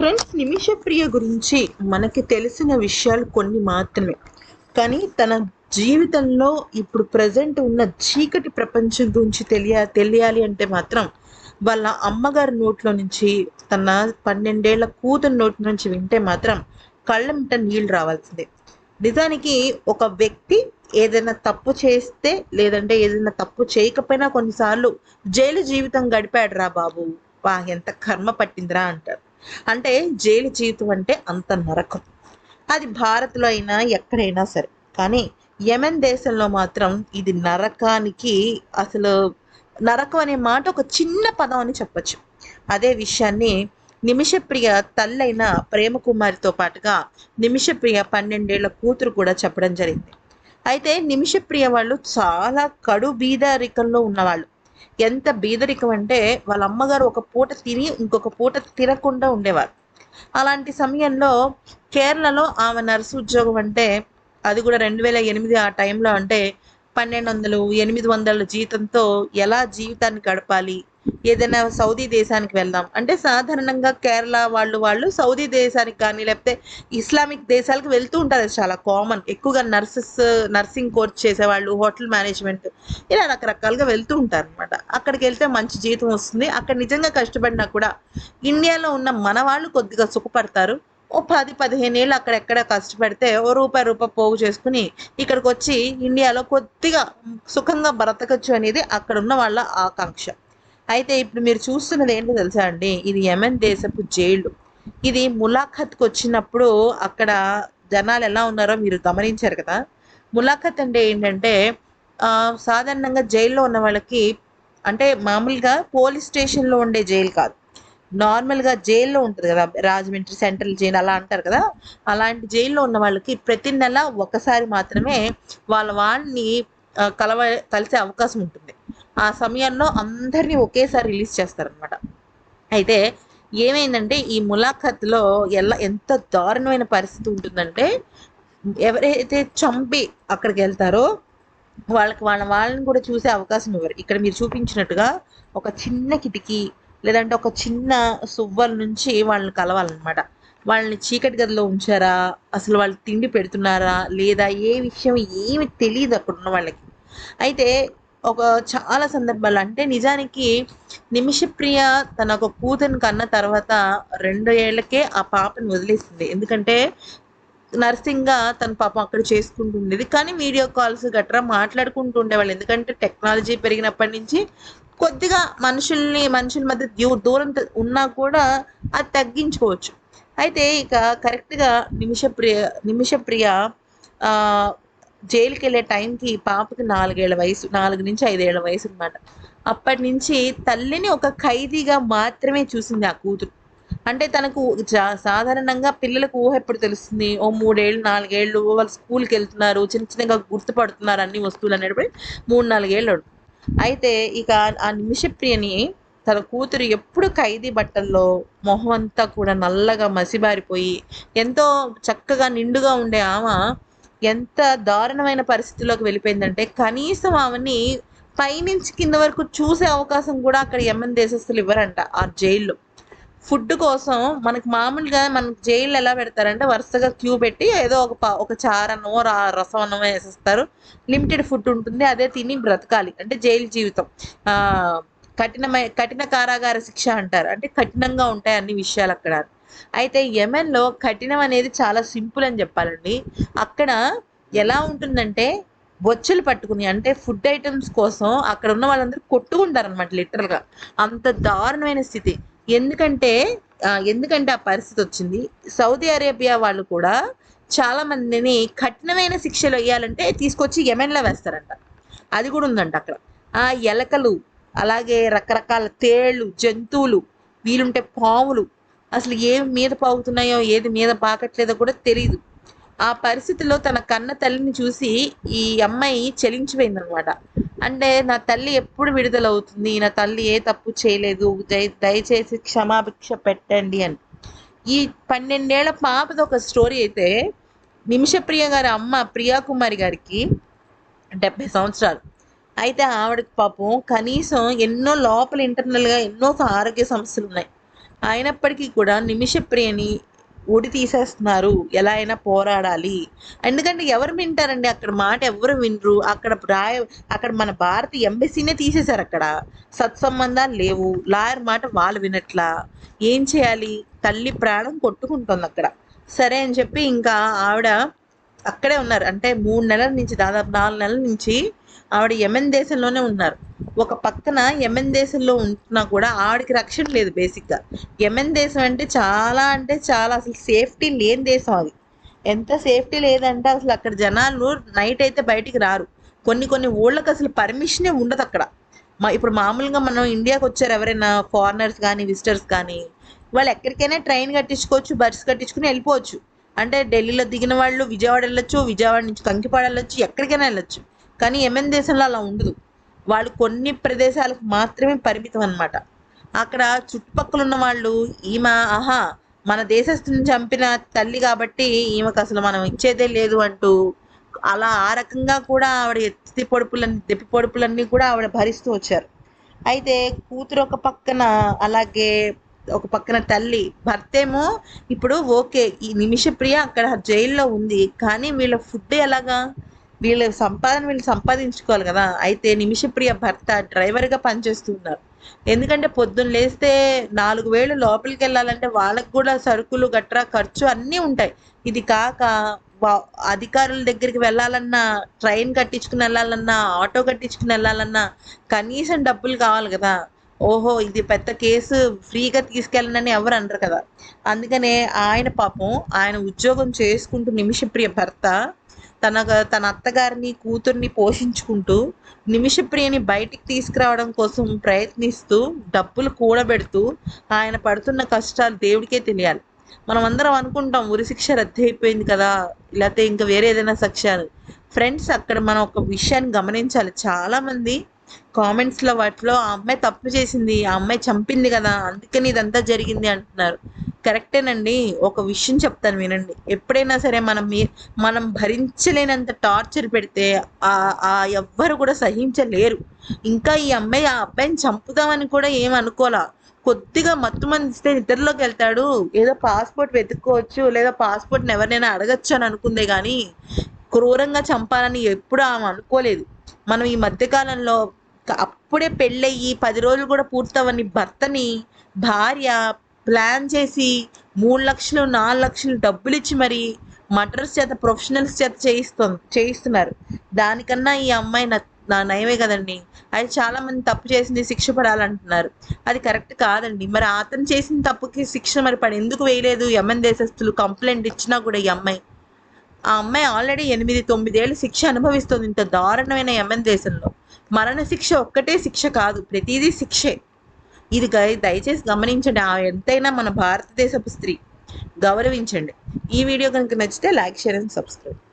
Friends Nimishapriya గురించి మనకి తెలిసిన విషయాలు కొన్ని మాత్రమే. కానీ తన జీవితంలో ఇప్పుడు ప్రజెంట్ ఉన్న చీకటి ప్రపంచం గురించి తెలియ తెలియాలి అంటే మాత్రం వాళ్ళ అమ్మగారి నోట్లో నుంచి తన పన్నెండేళ్ళ కూతురు నోటి నుంచి వింటే మాత్రం కళ్ళమిట నీళ్ళు రావాల్సిందే. నిజానికి ఒక వ్యక్తి ఏదైనా తప్పు చేస్తే లేదంటే ఏదైనా తప్పు చేయకపోయినా కొన్నిసార్లు జైలు జీవితం గడిపాడు రా బాబు. వా ఎంత కర్మ పట్టిందిరా అంటారు. అంటే జైలు జీవితం అంటే అంత నరకం. అది భారత్లో అయినా ఎక్కడైనా సరే. కానీ యెమెన్ దేశంలో మాత్రం ఇది నరకానికి అసలు నరకం అనే మాట ఒక చిన్న పదం అని చెప్పొచ్చు. అదే విషయాన్ని నిమిషప్రియ తల్లైన ప్రేమ కుమారితో పాటుగా నిమిషప్రియ పన్నెండేళ్ళ కూతురు కూడా చెప్పడం జరిగింది. అయితే నిమిషప్రియ వాళ్ళు చాలా కడు బీదరికంలో ఉన్నవాళ్ళు. ఎంత బీదరికం అంటే వాళ్ళ అమ్మగారు ఒక పూట తిని ఇంకొక పూట తినకుండా ఉండేవారు. అలాంటి సమయంలో కేరళలో ఆమె నర్సు ఉద్యోగం అంటే అది కూడా రెండు వేల ఎనిమిది ఆ టైంలో అంటే పన్నెండు వందలు ఎనిమిది వందల జీతంతో ఎలా జీవితాన్ని గడపాలి? ఏదైనా సౌదీ దేశానికి వెళ్దాం. అంటే సాధారణంగా కేరళ వాళ్ళు వాళ్ళు సౌదీ దేశానికి కానీ లేకపోతే ఇస్లామిక్ దేశాలకు వెళ్తూ ఉంటారు. అది చాలా కామన్. ఎక్కువగా నర్సెస్ నర్సింగ్ కోర్స్ చేసేవాళ్ళు హోటల్ మేనేజ్మెంట్ ఇలా రకరకాలుగా వెళ్తూ ఉంటారు అనమాట అక్కడికి వెళ్తే మంచి జీతం వస్తుంది. అక్కడ నిజంగా కష్టపడినా కూడా ఇండియాలో ఉన్న మన వాళ్ళు కొద్దిగా సుఖపడతారు. ఓ పది పదిహేను ఏళ్ళు అక్కడెక్కడ కష్టపడితే ఓ రూపాయి రూపాయి పోగు చేసుకుని ఇక్కడికి వచ్చి ఇండియాలో కొద్దిగా సుఖంగా బ్రతకచ్చు అనేది అక్కడ ఉన్న వాళ్ళ ఆకాంక్ష. అయితే ఇప్పుడు మీరు చూస్తున్నది ఏంటో తెలుసా అండి? ఇది యెమెన్ దేశపు జైలు. ఇది ములాఖత్కి వచ్చినప్పుడు అక్కడ జనాలు ఎలా ఉన్నారో మీరు గమనించారు కదా? ములాఖత్ అంటే ఏంటంటే సాధారణంగా జైల్లో ఉన్న వాళ్ళకి అంటే మామూలుగా పోలీస్ స్టేషన్లో ఉండే జైలు కాదు. నార్మల్గా జైల్లో ఉంటుంది కదా రాజమండ్రి సెంట్రల్ జైలు అలా అంటారు కదా? అలాంటి జైల్లో ఉన్న వాళ్ళకి ప్రతి నెల ఒకసారి మాత్రమే వాళ్ళ వాళ్ళని కలవ కలిసే అవకాశం ఉంటుంది. ఆ సమయంలో అందరినీ ఒకేసారి రిలీజ్ చేస్తారనమాట అయితే ఏమైందంటే ఈ ములాఖత్లో ఎలా ఎంత దారుణమైన పరిస్థితి ఉంటుందంటే ఎవరైతే చంపి అక్కడికి వెళ్తారో వాళ్ళకి వాళ్ళ వాళ్ళని కూడా చూసే అవకాశం ఇవ్వరు. ఇక్కడ మీరు చూపించినట్టుగా ఒక చిన్న కిటికీ లేదంటే ఒక చిన్న సువ్వల నుంచి వాళ్ళని కలవాలన్నమాట. వాళ్ళని చీకటి గదిలో ఉంచారా? అసలు వాళ్ళు తిండి పెడుతున్నారా? లేదా ఏ విషయం ఏమి తెలియదు అక్కడ ఉన్న వాళ్ళకి. అయితే ఒక చాలా సందర్భాలు. అంటే నిజానికి నిమిషప్రియ తన ఒక కూతురు కన్న తర్వాత రెండు ఏళ్ళకే ఆ పాపని వదిలేసింది. ఎందుకంటే నర్సింగ్గా తన పాపం అక్కడ చేసుకుంటుండేది కానీ వీడియో కాల్స్ గట్రా మాట్లాడుకుంటూ ఉండేవాళ్ళు. ఎందుకంటే టెక్నాలజీ పెరిగినప్పటి నుంచి కొద్దిగా మనుషుల్ని మనుషుల మధ్య దూ- దూరం ఉన్నా కూడా అది తగ్గించుకోవచ్చు. అయితే ఇక కరెక్ట్గా నిమిషప్రియ నిమిషప్రియ జైలుకి వెళ్ళే టైంకి పాపకి నాలుగేళ్ళ వయసు నాలుగు నుంచి ఐదేళ్ళ వయసు అనమాట అప్పటి నుంచి తల్లిని ఒక ఖైదీగా మాత్రమే చూసింది ఆ కూతురు. అంటే తనకు జా- సాధారణంగా పిల్లలకు ఊహ ఎప్పుడు తెలుస్తుంది? ఓ మూడేళ్ళు నాలుగేళ్ళు వాళ్ళు స్కూల్కి వెళ్తున్నారు చిన్న చిన్నగా గుర్తుపడుతున్నారు అన్ని వస్తువులు అనేటప్పుడు మూడు నాలుగేళ్ళు అయితే ఇక ఆ నిమిషప్రియని తన కూతురు ఎప్పుడు ఖైదీ బట్టల్లో మొహం అంతా కూడా నల్లగా మసిబారిపోయి ఎంతో చక్కగా నిండుగా ఉండే ఆమె ఎంత దారుణమైన పరిస్థితిలోకి వెళ్ళిపోయిందంటే కనీసం ఆమెని పైనుంచి కింద వరకు చూసే అవకాశం కూడా అక్కడ యమన్ దేశస్తులు ఇవ్వరంట ఆ జైల్లో. ఫుడ్ కోసం మనకి మామూలుగా మనకి జైలు ఎలా పెడతారంటే వరుసగా క్యూ పెట్టి ఏదో ఒక ప- ఒక చారనో రా రసం వేసేస్తారు. లిమిటెడ్ ఫుడ్ ఉంటుంది అదే తిని బ్రతకాలి. అంటే జైలు జీవితం. కఠినమై కఠిన కారాగార శిక్ష అంటారు. అంటే కఠినంగా ఉంటాయి అన్ని విషయాలు అక్కడ. అయితే యెమెన్లో కఠినం అనేది చాలా సింపుల్ అని చెప్పాలండి. అక్కడ ఎలా ఉంటుందంటే బొచ్చులు పట్టుకుని అంటే ఫుడ్ ఐటమ్స్ కోసం అక్కడ ఉన్న వాళ్ళందరూ కొట్టుకుంటారు అనమాట లిటరల్గా. అంత దారుణమైన స్థితి. ఎందుకంటే ఎందుకంటే ఆ పరిస్థితి వచ్చింది. సౌదీ అరేబియా వాళ్ళు కూడా చాలా మందిని కఠినమైన శిక్షలు వేయాలంటే తీసుకొచ్చి యెమెన్లో వేస్తారంట. అది కూడా ఉందంట అక్కడ. ఆ ఎలకలు అలాగే రకరకాల తేళ్ళు జంతువులు వీలుంటే పాములు అసలు ఏవి మీద పాగుతున్నాయో ఏది మీద పాకట్లేదో కూడా తెలియదు ఆ పరిస్థితిలో తన కన్న తల్లిని చూసి ఈ అమ్మాయి చెలించిపోయిందనమాట. అంటే నా తల్లి ఎప్పుడు విడుదలవుతుంది? నా తల్లి ఏ తప్పు చేయలేదు? దయ- దయచేసి క్షమాభిక్ష పెట్టండి అని. ఈ పన్నెండేళ్ళ పాపది ఒక స్టోరీ అయితే నిమిషప్రియ గారి అమ్మ ప్రియాకుమారి గారికి డెబ్బై సంవత్సరాలు. అయితే ఆవిడకి పాపం కనీసం ఎన్నో లోపల ఇంటర్నల్గా ఎన్నో ఆరోగ్య సమస్యలు ఉన్నాయి. అయినప్పటికీ కూడా నిమిషప్రియని ఊడి తీసేస్తున్నారు ఎలా అయినా పోరాడాలి. ఎందుకంటే ఎవరు వింటారండి? అక్కడ మాట ఎవరు వినరు. అక్కడ రాయ అక్కడ మన భారత ఎంబసీనే తీసేశారు అక్కడ. సత్సంబంధాలు లేవు. లాయర్ మాట వాళ్ళు వినట్లా. ఏం చేయాలి? తల్లి ప్రాణం కొట్టుకుంటుంది అక్కడ. సరే అని చెప్పి ఇంకా ఆవిడ అక్కడే ఉన్నారు. అంటే మూడు నెలల నుంచి దాదాపు నాలుగు నెలల నుంచి ఆవిడ యమెన్ దేశంలోనే ఉన్నారు. ఒక పక్కన యమెన్ దేశంలో ఉంటున్నా కూడా ఆవిడకి రక్షణ లేదు బేసిక్గా. యమెన్ దేశం అంటే చాలా అంటే చాలా అసలు సేఫ్టీ లేని దేశం అది. ఎంత సేఫ్టీ లేదంటే అసలు అక్కడ జనాలు నైట్ అయితే బయటికి రారు. కొన్ని కొన్ని ఊళ్ళకి అసలు పర్మిషనే ఉండదు అక్కడ. మా ఇప్పుడు మామూలుగా మనం ఇండియాకి వచ్చారు ఎవరైనా ఫారినర్స్ కానీ విజిటర్స్ కానీ వాళ్ళు ఎక్కడికైనా ట్రైన్ కట్టించుకోవచ్చు బస్ కట్టించుకుని వెళ్ళిపోవచ్చు. అంటే ఢిల్లీలో దిగిన వాళ్ళు విజయవాడ వెళ్ళొచ్చు విజయవాడ నుంచి కంకిపాడ వెళ్ళొచ్చు ఎక్కడికైనా వెళ్ళొచ్చు. కానీ యమెన్ దేశంలో అలా ఉండదు. వాళ్ళు కొన్ని ప్రదేశాలకు మాత్రమే పరిమితం అనమాట అక్కడ చుట్టుపక్కల ఉన్న వాళ్ళు ఈమె ఆహా మన దేశస్తుని చంపిన తల్లి కాబట్టి ఈమెకు అసలు మనం ఇచ్చేదే లేదు అంటూ అలా ఆ రకంగా కూడా ఆవిడ ఎత్తి పొడుపులన్నీ దెప్పి పొడుపులన్నీ కూడా ఆవిడ భరిస్తూ వచ్చారు. అయితే కూతురు ఒక పక్కన అలాగే ఒక పక్కన తల్లి భర్త ఏమో ఇప్పుడు ఓకే ఈ నిమిషప్రియ అక్కడ జైల్లో ఉంది కానీ వీళ్ళ ఫుడ్ ఎలాగా? వీళ్ళ సంపాదన వీళ్ళు సంపాదించుకోవాలి కదా. అయితే నిమిషప్రియ భర్త డ్రైవర్గా పనిచేస్తున్నారు ఎందుకంటే పొద్దున్న లేస్తే నాలుగు వేలు లోపలికి వెళ్ళాలంటే వాళ్ళకి కూడా సరుకులు గట్రా ఖర్చు అన్నీ ఉంటాయి. ఇది కాక వా- అధికారుల దగ్గరికి వెళ్ళాలన్నా ట్రైన్ కట్టించుకుని వెళ్ళాలన్నా ఆటో కట్టించుకుని వెళ్ళాలన్నా కనీసం డబ్బులు కావాలి కదా. ఓహో ఇది పెద్ద కేసు ఫ్రీగా తీసుకెళ్ళనని ఎవరు అనరు కదా. అందుకనే ఆయన పాపం ఆయన ఉద్యోగం చేసుకుంటూ నిమిషప్రియ భర్త తన తన అత్తగారిని కూతుర్ని పోషించుకుంటూ నిమిషప్రియని బయటికి తీసుకురావడం కోసం ప్రయత్నిస్తూ డబ్బులు కూడబెడుతూ ఆయన పడుతున్న కష్టాలు దేవుడికే తెలియాలి. మనం అందరం అనుకుంటాం ఉరి శిక్ష రద్దు అయిపోయింది కదా లేకపోతే ఇంకా వేరే ఏదైనా శిక్ష ఫ్రెండ్స్ అక్కడ మనం ఒక విషయాన్ని గమనించాలి. చాలా మంది కామెంట్స్లో వాటిలో ఆ అమ్మాయి తప్పు చేసింది ఆ అమ్మాయి చంపింది కదా అందుకని ఇదంతా జరిగింది అంటున్నారు. కరెక్టేనండి. ఒక విషయం చెప్తాను వినండి. ఎప్పుడైనా సరే మనం మీ మనం భరించలేనంత టార్చర్ పెడితే ఆ ఎవ్వరు కూడా సహించలేరు. ఇంకా ఈ అమ్మాయి ఆ అబ్బాయిని చంపుదామని కూడా ఏం అనుకోలా. కొద్దిగా మత్తు మందిస్తే నిద్రలోకి వెళ్తాడు. ఏదో పాస్పోర్ట్ వెతుక్కోవచ్చు లేదా పాస్పోర్ట్ని ఎవరినైనా అడగచ్చు అని అనుకుందే కానీ క్రూరంగా చంపాలని ఎప్పుడు ఆమె అనుకోలేదు. మనం ఈ మధ్యకాలంలో అప్పుడే పెళ్ళయ్యి పది రోజులు కూడా పూర్తవని భర్తని భార్య ప్లాన్ చేసి మూడు లక్షలు నాలుగు లక్షలు డబ్బులు ఇచ్చి మరి మటర్స్ చేత ప్రొఫెషనల్స్ చేత చేయిస్తుంది చేయిస్తున్నారు. దానికన్నా ఈ అమ్మాయి నా నయమే కదండి. అది చాలా మంది తప్పు చేసింది శిక్ష పడాలంటున్నారు. అది కరెక్ట్ కాదండి. మరి అతను చేసిన తప్పుకి శిక్ష మరి పడి ఎందుకు వేయలేదు? యమన్ దేశస్తులు కంప్లైంట్ ఇచ్చినా కూడా ఈ అమ్మాయి. ఆ అమ్మాయి ఆల్రెడీ ఎనిమిది తొమ్మిదేళ్ళు శిక్ష అనుభవిస్తుంది. ఇంత దారుణమైన యమన్ దేశంలో. మరణ శిక్ష ఒక్కటే శిక్ష కాదు. ప్రతిదీ శిక్షే. ఇది దయచేసి గమనించండి ఆ ఎంతైనా మన భారతదేశపు స్త్రీ గౌరవించండి. ఈ వీడియో కనుక నచ్చితే లైక్ షేర్ అండ్ సబ్స్క్రైబ్.